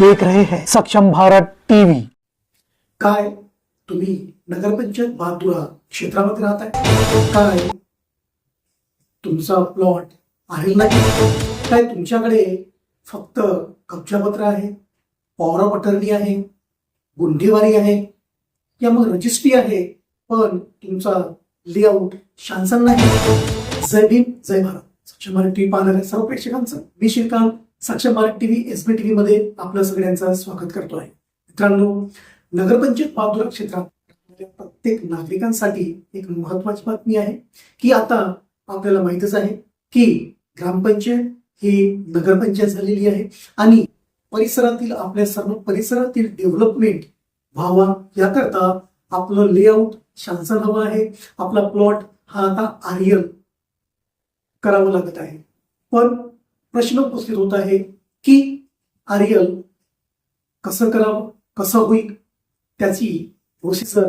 देख रहे हैं। सक्षम भारत टीवी। काय तुम्ही नगरपंचायत बहादुरा क्षेत्रामध्ये राहताय? काय तुमचा प्लॉट आहे नाही? काय तुमच्याकडे फक्त कब्जापत्र आहे पॉवर ऑफ अटर्नी आहे गुंठेवारी आहे या मग रजिस्ट्री आहे पण तुमचा लेआउट शासन नाही. जय भीम जय भारत. सक्षम भारत टीव्ही पाहणाऱ्या सर्व प्रेक्षकांचं मी Shrikant. Saksham Bharat TV S B TV मध्ये आपलं सगळ्यांचं स्वागत करतो आहे. मित्रांनो नगरपंचायत पादुरा क्षेत्रात प्रत्येक नागरिकांसाठी एक महत्वाची बातमी आहे की आता आपल्याला माहितच आहे की ग्रामपंचायत ही नगरपंचायत झालेली आहे आणि परिसरातील आपल्या सर्व परिसरातील डेव्हलपमेंट व्हावा याकरता आपलं लेआउट शासन हवं आहे. आपला प्लॉट हा आता आर्यन करावा लागत आहे. पण प्रश्न उपस्थित होत आहे की आर्यल कसं करावं कसं होईल त्याची प्रोसिजर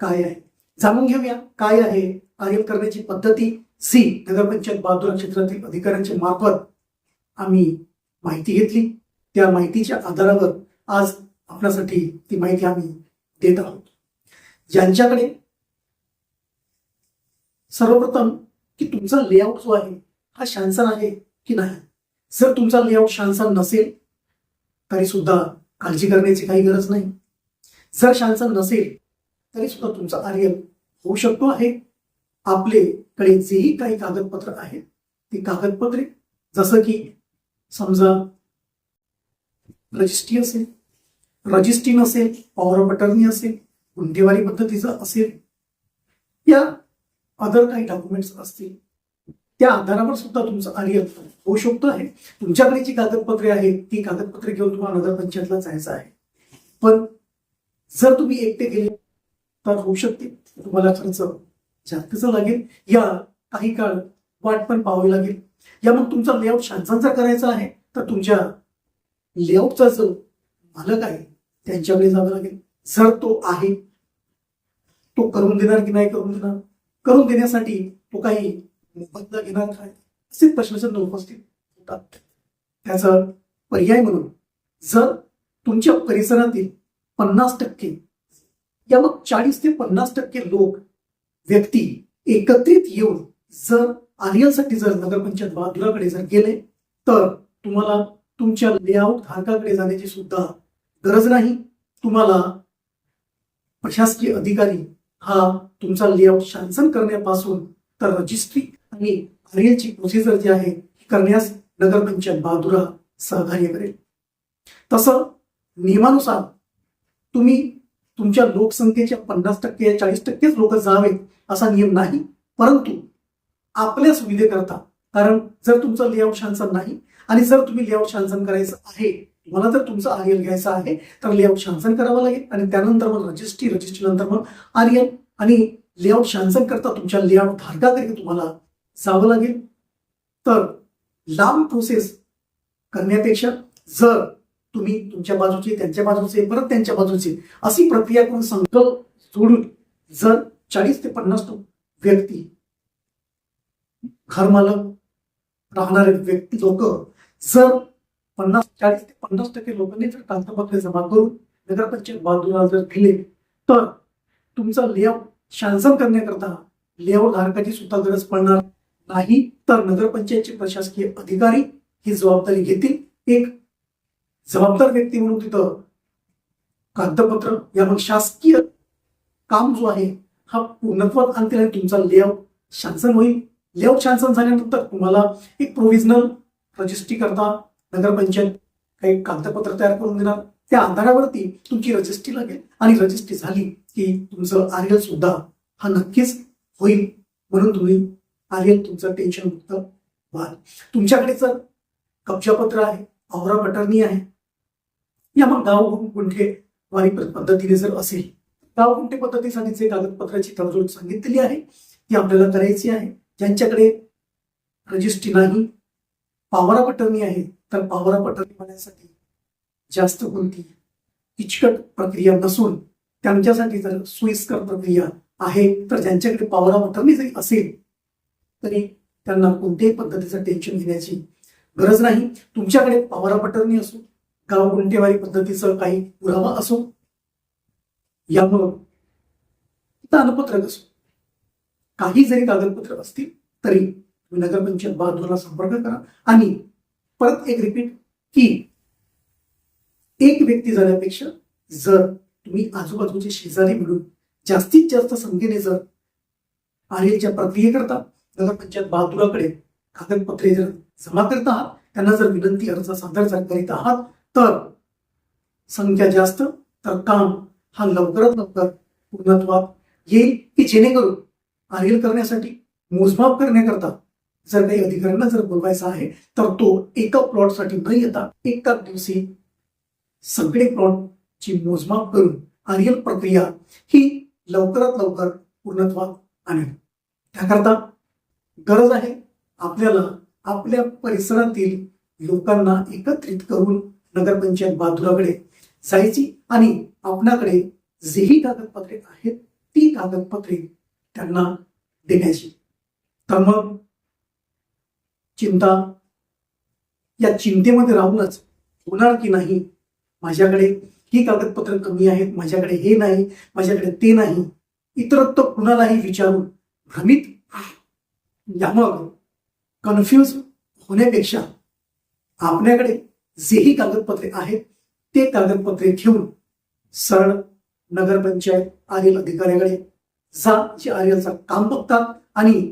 काय आहे? जाणून घेऊया काय आहे आर्यल करण्याची पद्धती. सी नगरपंचायत बहादुरा क्षेत्रातील अधिकाऱ्यांच्या मार्फत आम्ही माहिती घेतली. त्या माहितीच्या आधारावर आज आपल्यासाठी ती माहिती आम्ही देत आहोत. ज्यांच्याकडे सर्वप्रथम की तुमचा लेआउट जो आहे हा शांसन आहे की नाही? जर तुमचा लेआउट शांसन नसेल तरी सुद्धा काळजी करण्याची काही गरज नाही. जर शांसन नसेल तरी सुद्धा तुमचा आर्यन होऊ शकतो आहे. आपलेकडे जेही काही कागदपत्र आहेत ती कागदपत्रे जसं की समजा रजिस्ट्री असेल रजिस्ट्री नसेल पॉवर ऑफ अटर्नी असेल गुंठेवारी पद्धतीचं असेल या अदर काही डॉक्युमेंट्स असतील त्या आधारावर सुद्धा तुमचं आर्य होऊ शकतो आहे. तुमच्याकडे जी कागदपत्रे आहेत ती कागदपत्रे घेऊन तुम्हाला नगरपंचायतला जायचं आहे. पण जर तुम्ही एकटे गेले तर होऊ शकते. तुम्हाला खर्च जास्तच लागेल. या काही काळ वाट पण पाहावी लागेल. या मग तुमचा लेआउट शांतांचा करायचा आहे तर तुमच्या लेआउटचा जो मालक आहे त्यांच्याकडे जावं लागेल. जर तो आहे तो करून देणार की नाही करून देणार? करून देण्यासाठी तो काही मोबदला घेणार काय? असे प्रश्नचिन्ह उपस्थित होतात. त्याचा पर्याय म्हणून जर तुमच्या परिसरातील पन्नास टक्के या मग चाळीस ते पन्नास टक्के लोक व्यक्ती एकत्रित येऊन जर आर्यलसाठी जर नगरपंचायत बहादुराकडे जर गेले तर तुम्हाला तुमच्या लेआउट धारकाकडे जाण्याची सुद्धा गरज नाही. तुम्हाला प्रशासकीय अधिकारी हा तुमचा लेआउट शासन करण्यापासून तर रजिस्ट्री आणि आर्यलची प्रोसिजर जी आहे ही करण्यास नगरपंचायत बहादुरा सहकार्य करेल. तसं नियमानुसार तुम्ही तुमच्या लोकसंख्येच्या पन्नास टक्के चाळीस टक्केच लोक जावेत असा नियम नाही परंतु आपल्या सुविधेकरता कारण जर तुमचं लेआउट शांसन नाही आणि जर तुम्ही लेआउट शांसन करायचं आहे तुम्हाला जर तुमचं आरियल घ्यायचं आहे तर लेआउट शांसन करावं लागेल आणि त्यानंतर मग रजिस्ट्री रजिस्ट्री नंतर मग आर्यल आणि लेआउट शांसन करता तुमच्या लेआउट धारकाकडे तुम्हाला जावं लागेल. तर लांब प्रोसेस करण्यापेक्षा जर तुम्ही तुमच्या बाजूचे त्यांच्या बाजूचे परत त्यांच्या बाजूचे अशी प्रक्रिया करून संकल्प सोडून जर चाळीस ते पन्नास व्यक्ती घरमालक राहणारे व्यक्ती लोक जर पन्नास चाळीस ते पन्नास टक्के लोकांनी जर कागदपत्रे जमा करून नगरपंचायत बाजूला जर दिले तर तुमचा लेआउट शासन करण्याकरता लेआउट धारकाची सुद्धा गरज पडणार. नाही तर नगरपंचायतचे प्रशासकीय अधिकारी ही जबाबदारी घेतील. एक जबाबदार व्यक्ती म्हणून तिथं कागदपत्र या मग शासकीय काम जो आहे हा पूर्णत्वात आणतील आणि तुमचा लेआउट शासन होईल. लेआउट शासन झाल्यानंतर तुम्हाला एक प्रोव्हिजनल रजिस्ट्री करता नगरपंचायत काही कागदपत्र तयार करून देणार. त्या आधारावरती तुमची रजिस्ट्री लागेल. आणि रजिस्ट्री झाली की तुमचं आर्यल सुद्धा हा नक्कीच होईल. म्हणून तुम्ही आहे तुमचं टेन्शन मुक्त व्हाल तुमच्याकडे सर कब्जापत्र आहे औरा पटर्नी आहे या मग गाव गुंठे वारी पद्धतीने जर असेल गाव गुंठे पद्धतीसाठी जे कागदपत्राची तडजोड सांगितलेली आहे ती आपल्याला करायची आहे. ज्यांच्याकडे रजिस्ट्री नाही पावरा पटर्नी अटर्नी आहे तर पावरा पटर्नी अटर्नी होण्यासाठी जास्त कोणती किचकट प्रक्रिया नसून त्यांच्यासाठी जर सोयीस्कर प्रक्रिया आहे तर ज्यांच्याकडे पावरा पटर्नी अटर्नी जरी असेल तरी त्यांना कोणत्याही पद्धतीचं टेन्शन घेण्याची गरज नाही. तुमच्याकडे पॉवर पटरणी असो गाव गुंटेवारी पद्धतीचं काही पुरावा असो यामुळं दानपत्रक असो काही जरी कागदपत्र असतील तरी तुम्ही नगरपंचायत बहादूरला संपर्क करा. आणि परत एक रिपीट की एक व्यक्ती झाल्यापेक्षा जर तुम्ही आजूबाजूचे शेजारी मिळून जास्तीत जास्त संख्येने जर आलेच्या प्रक्रियेकरता नगरपंचायत बहादुराकडे कागदपत्रे जर जमा करत आहात त्यांना जर विनंती अर्ज सादर करीत आहात तर संख्या जास्त तर काम हा लवकरात लवकर पूर्णत्वात येईल की जेणेकरून आरेल करण्यासाठी मोजमाप करण्याकरता जर काही अधिकाऱ्यांना जर बोलवायचा आहे तर तो एका प्लॉटसाठी न येता एका दिवशी सगळे प्लॉटची मोजमाप करून आरेल प्रक्रिया ही लवकरात लवकर पूर्णत्वात आणेल. त्याकरता गरज आहे. आपल्याला आपल्या परिसरातील लोकांना एकत्रित करून नगरपंचायत बहादुराकडे जायची आणि आपणाकडे जेही कागदपत्रे आहेत ती कागदपत्रे त्यांना देण्याची. तर मग चिंता या चिंतेमध्ये राहूनच होणार की नाही? माझ्याकडे ही कागदपत्र कमी आहेत माझ्याकडे हे नाही माझ्याकडे ते नाही. इतरत्र कुणालाही विचारून भ्रमित यामुळं कन्फ्यूज होण्यापेक्षा आपल्याकडे जेही कागदपत्रे आहेत ते कागदपत्रे घेऊन सरळ नगरपंचायत आरेल अधिकाऱ्याकडे जा जे आरेलचं काम बघतात आणि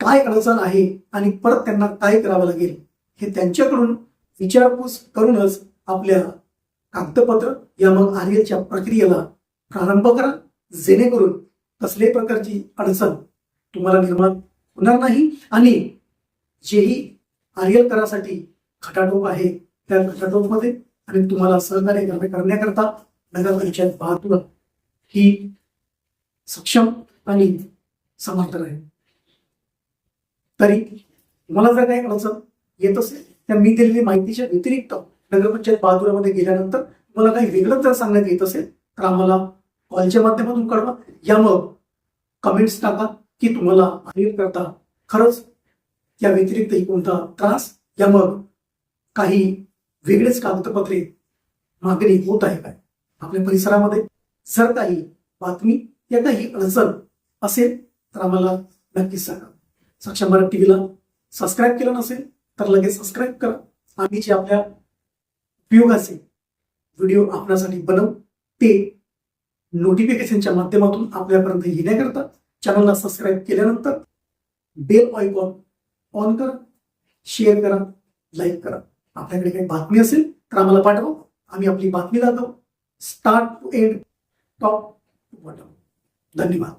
काय अडचण आहे आणि परत त्यांना काय करावं लागेल हे त्यांच्याकडून विचारपूस करूनच आपल्या कागदपत्र या मग आर्यलच्या प्रक्रियेला प्रारंभ करा जेणेकरून कसल्याही प्रकारची अडचण तुम्हाला निर्माण होणार नाही. आणि जेही आर्यल करासाठी खटाटोप आहे त्या खटाटोपमध्ये आणि तुम्हाला सहकार्य करण्याकरता नगरपंचायत बहादूर ही सक्षम आणि समर्थन आहे तरी मला जर काही अडचण येत असेल तर मी दिलेली माहितीच्या व्यतिरिक्त नगरपंचायत बहादुरामध्ये गेल्यानंतर मला काही वेगळं जर सांगण्यात येत असेल तर आम्हाला कॉलच्या माध्यमातून कळवा. यामुळं कमेंट्स टाका. की तुम्हाला अनिल करता खरंच या व्यतिरिक्तही कोणता त्रास? या मग काही वेगळेच कागदपत्रे मागणी होत आहे काय? आपल्या परिसरामध्ये जर काही बातमी या काही अडचण असेल तर आम्हाला नक्कीच सांगा. सक्षम भारत टीव्हीला सबस्क्राईब केलं नसेल तर लगेच सबस्क्राईब करा. आम्ही जे आपल्या उपयोगाचे व्हिडिओ आपल्यासाठी बनवू ते नोटिफिकेशनच्या माध्यमातून आपल्यापर्यंत येण्याकरता चॅनलला सबस्क्राईब केल्यानंतर बेल आयकॉन ऑन करा शेअर करा लाईक करा. आपल्याकडे काही बातमी असेल तर आम्हाला पाठवा. आम्ही आपली बातमी दाखवू. Start to end top to bottom धन्यवाद.